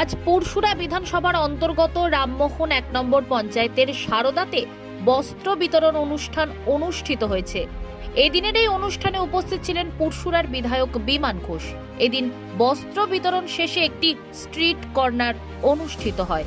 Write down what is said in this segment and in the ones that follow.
আজ পরশুরা বিধানসভার অন্তর্গত রামমোহন এক নম্বর পঞ্চায়েতের সারদাতে বস্ত্র বিতরণ অনুষ্ঠান অনুষ্ঠিত হয়েছে। এদিনের এই অনুষ্ঠানে উপস্থিত ছিলেন পরশুরার বিধায়ক বিমান ঘোষ। এদিন বস্ত্র বিতরণ শেষে একটি স্ট্রিট কর্নার অনুষ্ঠিত হয়।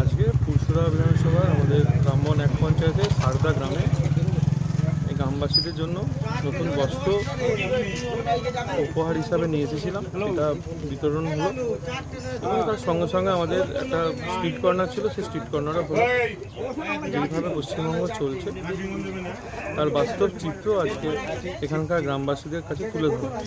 আজকে পুরসুরা বিধানসভায় আমাদের ব্রাহ্মণ এক পঞ্চায়েতে সারদা গ্রামে গ্রামবাসীদের জন্য নতুন বস্ত্র উপহার হিসাবে নিয়ে এসেছিলাম। এটা বিতরণ হলো এবং তার সঙ্গে সঙ্গে আমাদের একটা স্ট্রিট কর্নার ছিল, সেই স্ট্রিট কর্নারও হলো। যেভাবে পশ্চিমবঙ্গ চলছে, তার বাস্তব চিত্র আজকে এখানকার গ্রামবাসীদের কাছে তুলে ধরা